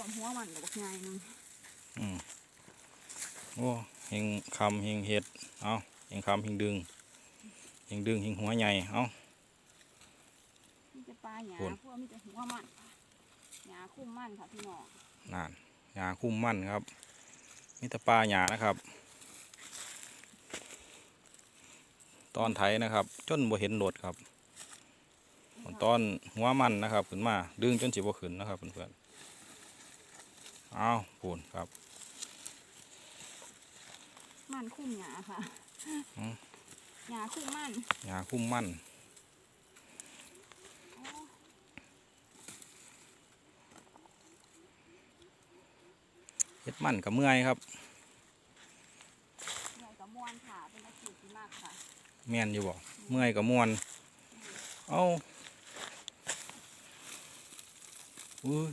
วมหัวมันกับบักใหญ่หนึงอืมโอ้เฮงคำเฮงเห็ดเอาเฮงคำเฮงดึงเฮงดึงเฮงหัวใหญ่เอามีแต่ปลาหยาโอ้นพวกมีแต่หัวมันหยาคุ้มมันค่ะพี่น้องนานหญ้าคุ้มมั่นครับมีแต่ปลาหญ้านะครับ ตอนไถนะครับ จนบ่เห็นโดดครับ ตอนหัวมันนะครับขึ้นมาดึงจนสิบ่ขึ้นนะครับเพื่อนๆ เอาปูนครับ มันคุ้มหยาค่ะอืม หยาคุ้มมันหญ้าคุ้มมั่นโอ้เฮ็ดมั่นกับเมื่อยครับ ใหญ่กับมวนค่ะ เป็นอาชีพที่มากค่ะ แม่นอยู่บ่เมื่อยกับมวน เอาอุ้ย